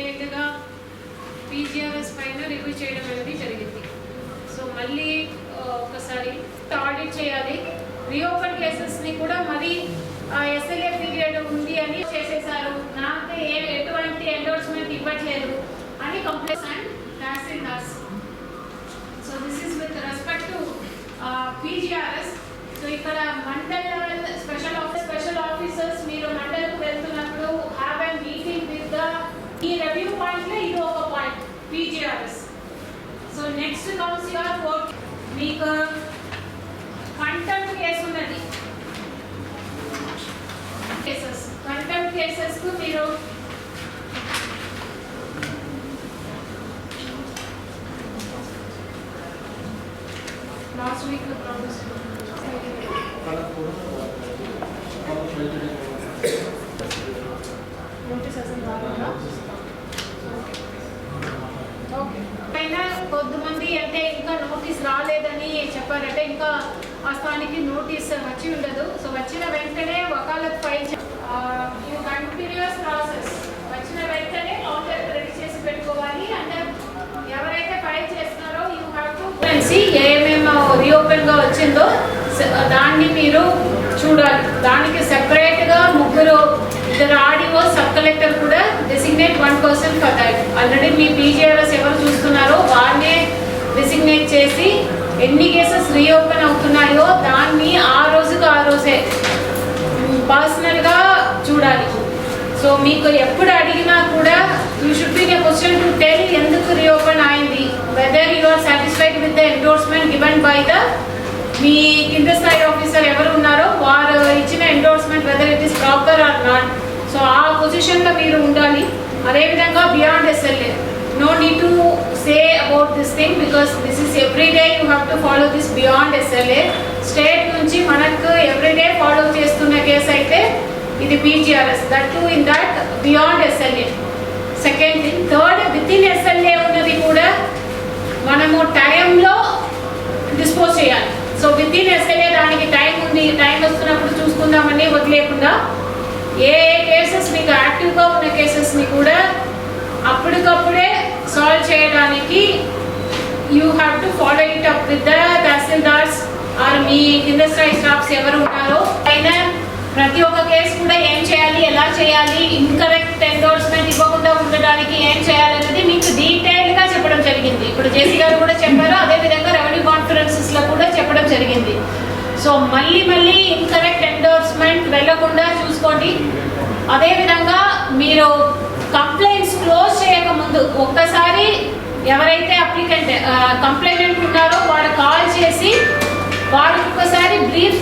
డీటెయిల్డ్గా పీజీఆర్ఎస్ పైన రివ్యూ చేయడం అనేది జరిగింది. సో మళ్ళీ ఒకసారి ఆడిట్ చేయాలి. రీఓపెన్ కేసెస్ని కూడా మరి ఎస్ఎల్ఏ పీరియడ్ ఉంది అని చేసేసారు. నాకు ఏ ఎటువంటి ఎండోర్స్మెంట్ ఇవ్వట్లేదు అని complaints and tahsildars so this is with respect to PGRS ఈ రివ్యూ పాయింట్లో ఇది ఒక point PGRS so next comes your court మీకు కంటెంప్ట్ కేసు ఉన్నది. కేసెస్ కంటెంప్ట్ కేసెస్కు మీరు లాస్ట్ వీక్ ప్రామిస్ అంటే ఇంకా నోటీస్ రాలేదని చెప్పారంటే ఇంకా ఆ స్థానికి నోటీస్ వచ్చి ఉండదు. సో వచ్చిన వెంటనే వకాలత్ ఫైల్ కంటిన్యూస్ ప్రాసెస్ వచ్చిన వెంటనే కౌంటర్ రెడీ చేసి పెట్టుకోవాలి. అంటే ఎవరైతే ఫైల్ చేస్తున్నారో యూ హ్యావ్ టు ఏమేమి రీఓపెన్గా వచ్చిందో దాన్ని మీరు చూడాలి. దానికి సెపరేట్గా ముగ్గురు ఇద్దరు ఆడివో సబ్ కలెక్టర్ కూడా designate one person for that already me PGRS ఎవరు చూస్తున్నారో వారినే డెసిగ్నేట్ చేసి ఎన్ని కేసెస్ రీఓపెన్ అవుతున్నాయో దాన్ని ఆ రోజుకు ఆ రోజే పర్సనల్గా చూడాలి. సో మీకు ఎప్పుడు అడిగినా కూడా you should be question to tell ఎందుకు రీఓపెన్ అయింది. Whether you are satisfied with the endorsement given by the మీ కింద స్థాయి ఆఫీసర్ ఎవరు ఉన్నారో వారు ఇచ్చిన endorsement whether it is proper or not so ఆ పొజిషన్లో మీరు ఉండాలి. అదేవిధంగా beyond SLA no need to about this thing because this is every day you have to follow this beyond SLA state నుంచి మనకు ఎవ్రీ డే ఫాలో చేస్తున్న case అయితే ఇది PGRS that to in that beyond SLA second thing third within SLA ఉన్నది కూడా మనము టైంలో dispose చేయాలి. సో విత్ ఇన్ ఎస్ఎల్ఏ దానికి టైం ఉంది టైం వస్తున్నప్పుడు చూసుకుందామని వదిలేకుండా ఏ ఏ కేసెస్ మీకు యాక్టివ్గా ఉన్న కేసెస్ని కూడా అప్పటికప్పుడే సాల్వ్ చేయడానికి you have to follow it up with the tahsildars or మీ కింద స్థాయి స్టాఫ్స్ ఎవరు ఉన్నారో అయినా ప్రతి ఒక్క కేసు కూడా ఏం చేయాలి ఎలా చేయాలి ఇన్కరెక్ట్ ఎండోర్స్మెంట్ ఇవ్వకుండా ఉండడానికి ఏం చేయాలనేది మీకు డీటెయిల్గా చెప్పడం జరిగింది. ఇప్పుడు జేసీ గారు కూడా చెప్పారు అదేవిధంగా రెవెన్యూ కాన్ఫరెన్సెస్లో కూడా చెప్పడం జరిగింది. సో మళ్ళీ మళ్ళీ ఇన్కరెక్ట్ ఎండోర్స్మెంట్ వెళ్ళకుండా చూసుకోండి. అదేవిధంగా ఎవరైతే అప్లికెంట్ కంప్లైంట్ ఉన్నారో వాళ్ళు కాల్ చేసి వాళ్ళు ఒక్కసారి బ్రీఫ్